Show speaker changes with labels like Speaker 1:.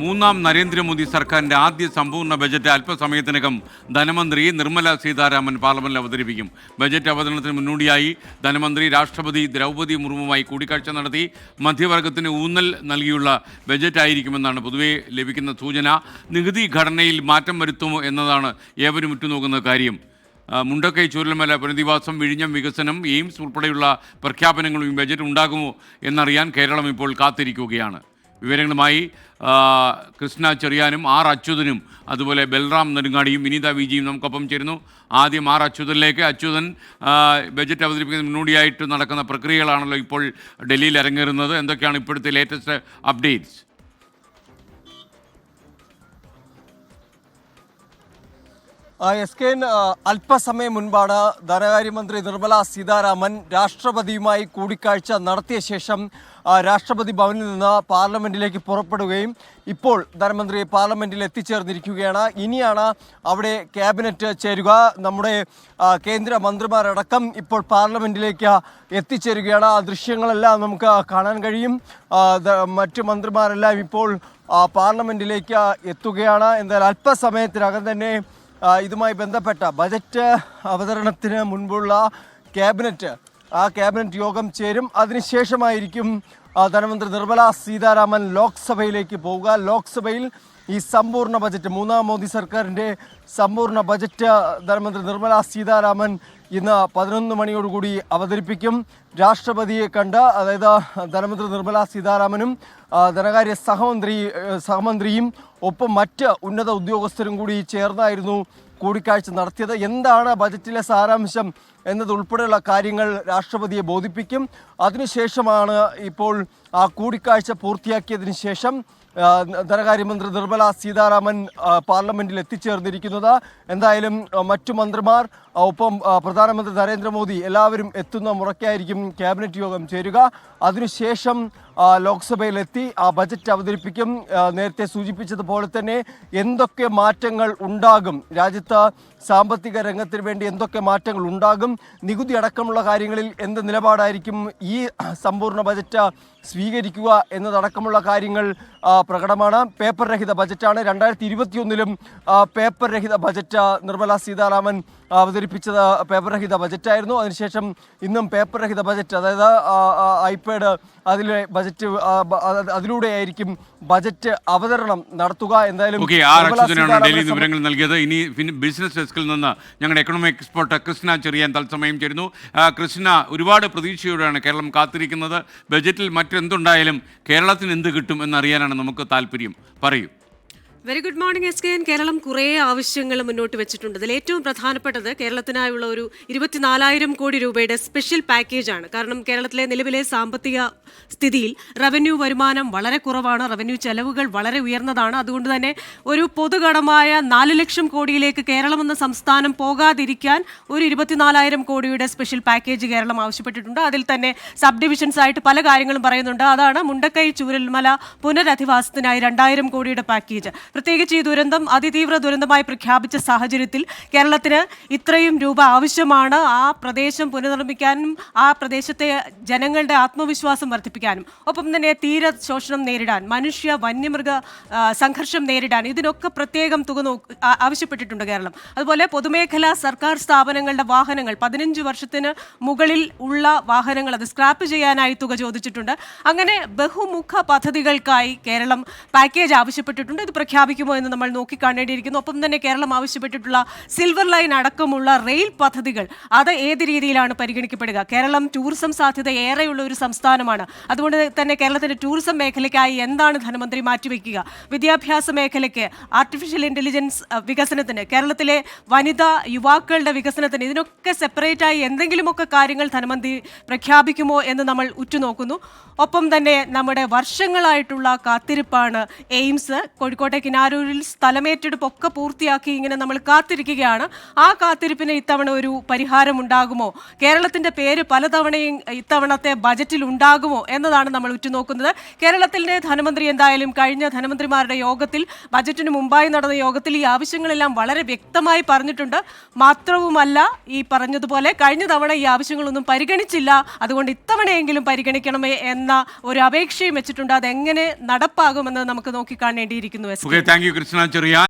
Speaker 1: മൂന്നാം നരേന്ദ്രമോദി സർക്കാരിന്റെ ആദ്യ സമ്പൂർണ ബജറ്റ് അല്പസമയത്തിനകം ധനമന്ത്രി നിർമ്മല സീതാരാമൻ പാർലമെന്റിൽ അവതരിപ്പിക്കും. ബജറ്റ് അവതരണത്തിന് മുന്നോടിയായി ധനമന്ത്രി രാഷ്ട്രപതി ദ്രൗപതി മുർമുമായി കൂടിക്കാഴ്ച നടത്തി മധ്യവർഗത്തിന് ഊന്നൽ നൽകിയുള്ള ബജറ്റ് ആയിരിക്കുമെന്നാണ് പൊതുവെ ലഭിക്കുന്ന സൂചന. നികുതി ഘടനയിൽ മാറ്റം വരുത്തുമോ എന്നതാണ് ഏവരും ഉറ്റുനോക്കുന്ന കാര്യം. മുണ്ടക്കൈ ചൂരൽമല പുനരധിവാസം വിഴിഞ്ഞം വികസനം എയിംസ് ഉൾപ്പെടെയുള്ള പ്രഖ്യാപനങ്ങളും ബജറ്റ് ഉണ്ടാകുമോ എന്നറിയാൻ കേരളം ഇപ്പോൾ കാത്തിരിക്കുകയാണ്. വിവരങ്ങളുമായി കൃഷ്ണ ചെറിയാനും ആർ അച്യുതനും അതുപോലെ ബൽറാം നെടുങ്ങാടിയും വിനീത വിജിയും നമുക്കൊപ്പം ചേരുന്നു. ആദ്യം ആർ അച്യുതനിലേക്ക്. അച്യുതൻ ബജറ്റ് അവതരിപ്പിക്കുന്ന മുന്നോടിയായിട്ട് നടക്കുന്ന പ്രക്രിയകളാണല്ലോ ഇപ്പോൾ ഡൽഹിയിൽ അരങ്ങേറുന്നത്. എന്തൊക്കെയാണ് ഇപ്പോഴത്തെ ലേറ്റസ്റ്റ് അപ്ഡേറ്റ്സ്
Speaker 2: എസ് കെ അല്പസമയം മുൻപാണ് ധനകാര്യമന്ത്രി നിർമ്മല സീതാരാമൻ രാഷ്ട്രപതിയുമായി കൂടിക്കാഴ്ച നടത്തിയ ശേഷം രാഷ്ട്രപതി ഭവനിൽ നിന്ന് പാർലമെന്റിലേക്ക് പുറപ്പെടുകയും ഇപ്പോൾ ധനമന്ത്രി പാർലമെന്റിൽ എത്തിച്ചേർന്നിരിക്കുകയാണ്. ഇനിയാണ് അവിടെ ക്യാബിനറ്റ് ചേരുക. നമ്മുടെ കേന്ദ്ര മന്ത്രിമാരടക്കം ഇപ്പോൾ പാർലമെന്റിലേക്ക് എത്തിച്ചേരുകയാണ്. ആ ദൃശ്യങ്ങളെല്ലാം നമുക്ക് കാണാൻ കഴിയും. മറ്റ് മന്ത്രിമാരെല്ലാം ഇപ്പോൾ പാർലമെന്റിലേക്ക് എത്തുകയാണ്. എന്നാൽ അല്പസമയത്തിനകം തന്നെ ഇതുമായി ബന്ധപ്പെട്ട ബജറ്റ് അവതരണത്തിന് മുൻപുള്ള ക്യാബിനറ്റ് ആ ക്യാബിനറ്റ് യോഗം ചേരും. അതിനുശേഷമായിരിക്കും ധനമന്ത്രി നിർമ്മല സീതാരാമൻ ലോക്സഭയിലേക്ക് പോവുക. ലോക്സഭയിൽ ഈ സമ്പൂർണ ബജറ്റ് മൂന്നാം മോദി സർക്കാരിന്റെ സമ്പൂർണ ബജറ്റ് ധനമന്ത്രി നിർമ്മല സീതാരാമൻ ഇന്ന് പതിനൊന്ന് മണിയോടുകൂടി അവതരിപ്പിക്കും. രാഷ്ട്രപതിയെ കണ്ട് അതായത് ധനമന്ത്രി നിർമ്മല സീതാരാമനും ധനകാര്യ സഹമന്ത്രി സഹമന്ത്രിയും ഒപ്പം മറ്റ് ഉന്നത ഉദ്യോഗസ്ഥരും കൂടി ചേർന്നായിരുന്നു കൂടിക്കാഴ്ച നടത്തിയത്. എന്താണ് ബജറ്റിലെ സാരാംശം എന്നതുൾപ്പെടെയുള്ള കാര്യങ്ങൾ രാഷ്ട്രപതിയെ ബോധിപ്പിക്കും. അതിനുശേഷമാണ് ഇപ്പോൾ ആ കൂടിക്കാഴ്ച പൂർത്തിയാക്കിയതിന് ശേഷം ധനകാര്യമന്ത്രി നിർമ്മല സീതാരാമൻ പാർലമെന്റിൽ എത്തിച്ചേർന്നിരിക്കുന്നത്. എന്തായാലും മറ്റു മന്ത്രിമാർ ഒപ്പം പ്രധാനമന്ത്രി നരേന്ദ്രമോദി എല്ലാവരും എത്തുന്ന മുറയ്ക്കായിരിക്കും ക്യാബിനറ്റ് യോഗം ചേരുക. അതിനുശേഷം ലോക്സഭയിലെത്തി ആ ബജറ്റ് അവതരിപ്പിക്കും. നേരത്തെ സൂചിപ്പിച്ചതുപോലെ തന്നെ എന്തൊക്കെ മാറ്റങ്ങൾ ഉണ്ടാകും? രാജ്യത്ത് സാമ്പത്തിക രംഗത്തിന് വേണ്ടി എന്തൊക്കെ മാറ്റങ്ങൾ ഉണ്ടാകും? നികുതി അടക്കമുള്ള കാര്യങ്ങളിൽ എന്ത് നിലപാടായിരിക്കും? ഈ സമ്പൂർണ ബജറ്റ് സ്വീകരിക്കുക എന്നതടക്കമുള്ള കാര്യങ്ങൾ പ്രകടമാണ്. പേപ്പർ രഹിത ബജറ്റാണ്. രണ്ടായിരത്തി ഇരുപത്തിയൊന്നിലും പേപ്പർ രഹിത ബജറ്റ് നിർമ്മല സീതാരാമൻ അവതരിപ്പിച്ചത് പേപ്പർ രഹിത ബജറ്റായിരുന്നു. അതിനുശേഷം ഇന്നും പേപ്പർ രഹിത ബജറ്റ് അതായത് ഐപാഡ് അതിലെ ബജറ്റ് അതിലൂടെ ആയിരിക്കും ബജറ്റ് അവതരണം നടത്തുക. എന്തായാലും
Speaker 1: ഡൽഹിയിൽ വിവരങ്ങൾ നൽകിയത്. ഇനി ബിസിനസ് ഡെസ്കിൽ നിന്ന് ഞങ്ങളുടെ എക്കണോമിക് എക്സ്പോർട്ട് കൃഷ്ണ ചെറിയാൻ തത്സമയം ചേരുന്നു. കൃഷ്ണ ഒരുപാട് പ്രതീക്ഷയോടെയാണ് കേരളം കാത്തിരിക്കുന്നത്. ബജറ്റിൽ മറ്റെന്തുണ്ടായാലും കേരളത്തിന് എന്ത് കിട്ടും എന്നറിയാനാണ് നമുക്ക് താല്പര്യം. പറയൂ.
Speaker 3: Very good morning S K N Keralam കുറേ ആവശ്യങ്ങൾ മുന്നോട്ട് വെച്ചിട്ടുണ്ട്. അതിൽ ഏറ്റവും പ്രധാനപ്പെട്ടത് കേരളത്തിനായുള്ള ഒരു ഇരുപത്തിനാലായിരം കോടി രൂപയുടെ സ്പെഷ്യൽ പാക്കേജാണ് കാരണം കേരളത്തിലെ നിലവിലെ സാമ്പത്തിക സ്ഥിതിയിൽ റവന്യൂ വരുമാനം വളരെ കുറവാണ്. റവന്യൂ ചെലവുകൾ വളരെ ഉയർന്നതാണ്. അതുകൊണ്ട് തന്നെ ഒരു പൊതുകടമായ നാല് ലക്ഷം കോടിയിലേക്ക് കേരളം എന്ന സംസ്ഥാനം പോകാതിരിക്കാൻ ഒരു ഇരുപത്തിനാലായിരം കോടിയുടെ സ്പെഷ്യൽ പാക്കേജ് കേരളം ആവശ്യപ്പെട്ടിട്ടുണ്ട്. അതിൽ തന്നെ സബ് ഡിവിഷൻസ് ആയിട്ട് പല കാര്യങ്ങളും പറയുന്നുണ്ട്. അതാണ് മുണ്ടക്കൈ ചൂരൽമല പുനരധിവാസത്തിനായി രണ്ടായിരം കോടിയുടെ പാക്കേജ് പ്രത്യേകിച്ച് ഈ ദുരന്തം അതിതീവ്ര ദുരന്തമായി പ്രഖ്യാപിച്ച സാഹചര്യത്തിൽ കേരളത്തിന് ഇത്രയും രൂപ ആവശ്യമാണ് ആ പ്രദേശം പുനർനിർമ്മിക്കാനും ആ പ്രദേശത്തെ ജനങ്ങളുടെ ആത്മവിശ്വാസം വർദ്ധിപ്പിക്കാനും. ഒപ്പം തന്നെ തീര ശോഷണം നേരിടാൻ മനുഷ്യ വന്യമൃഗ സംഘർഷം നേരിടാൻ ഇതിനൊക്കെ പ്രത്യേകം തുക ആവശ്യപ്പെട്ടിട്ടുണ്ട് കേരളം. അതുപോലെ പൊതുമേഖലാ സർക്കാർ സ്ഥാപനങ്ങളുടെ വാഹനങ്ങൾ പതിനഞ്ച് വർഷത്തിന് മുകളിൽ ഉള്ള വാഹനങ്ങൾ അത് സ്ക്രാപ്പ് ചെയ്യാനായി തുക ചോദിച്ചിട്ടുണ്ട്. അങ്ങനെ ബഹുമുഖ പദ്ധതികൾക്കായി കേരളം പാക്കേജ് ആവശ്യപ്പെട്ടിട്ടുണ്ട്. ഇത് പ്രഖ്യാപിക്കുമോ എന്ന് നമ്മൾ നോക്കിക്കാണേണ്ടിയിരിക്കുന്നു. ഒപ്പം തന്നെ കേരളം ആവശ്യപ്പെട്ടിട്ടുള്ള സിൽവർ ലൈൻ അടക്കമുള്ള റെയിൽ പദ്ധതികൾ അത് ഏത് രീതിയിലാണ് പരിഗണിക്കപ്പെടുക? കേരളം ടൂറിസം സാധ്യത ഏറെയുള്ള ഒരു സംസ്ഥാനമാണ്. അതുകൊണ്ട് തന്നെ കേരളത്തിന്റെ ടൂറിസം മേഖലയ്ക്കായി എന്താണ് ധനമന്ത്രി മാറ്റിവെക്കുക? വിദ്യാഭ്യാസ മേഖലയ്ക്ക് ആർട്ടിഫിഷ്യൽ ഇന്റലിജൻസ് വികസനത്തിന് കേരളത്തിലെ വനിതാ യുവാക്കളുടെ വികസനത്തിന് ഇതിനൊക്കെ സെപ്പറേറ്റായി എന്തെങ്കിലുമൊക്കെ കാര്യങ്ങൾ ധനമന്ത്രി പ്രഖ്യാപിക്കുമോ എന്ന് നമ്മൾ ഉറ്റുനോക്കുന്നു. ഒപ്പം തന്നെ നമ്മുടെ വർഷങ്ങളായിട്ടുള്ള കാത്തിരിപ്പാണ് എയിംസ്. കോഴിക്കോട്ടെ കിനാരൂരിൽ സ്ഥലമേറ്റെടുപ്പ് ഒക്കെ പൂർത്തിയാക്കി ഇങ്ങനെ നമ്മൾ കാത്തിരിക്കുകയാണ്. ആ കാത്തിരിപ്പിന് ഇത്തവണ ഒരു പരിഹാരം ഉണ്ടാകുമോ കേരളത്തിന്റെ പേര് പലതവണയും ഇത്തവണത്തെ ബജറ്റിൽ ഉണ്ടാകുമോ എന്നതാണ് നമ്മൾ ഉറ്റുനോക്കുന്നത്. കേരളത്തിലെ ധനമന്ത്രി എന്തായാലും കഴിഞ്ഞ ധനമന്ത്രിമാരുടെ യോഗത്തിൽ ബജറ്റിന് മുമ്പായി നടന്ന യോഗത്തിൽ ഈ ആവശ്യങ്ങളെല്ലാം വളരെ വ്യക്തമായി പറഞ്ഞിട്ടുണ്ട്. മാത്രവുമല്ല ഈ പറഞ്ഞതുപോലെ കഴിഞ്ഞ തവണ ഈ ആവശ്യങ്ങളൊന്നും പരിഗണിച്ചില്ല. അതുകൊണ്ട് ഇത്തവണയെങ്കിലും പരിഗണിക്കണമേ എന്ന ഒരു അപേക്ഷയും വെച്ചിട്ടുണ്ട്. അതെങ്ങനെ നടപ്പാകുമെന്ന് നമുക്ക് നോക്കിക്കാണേണ്ടിയിരിക്കുന്നു
Speaker 1: okay thank you Krishna Cherian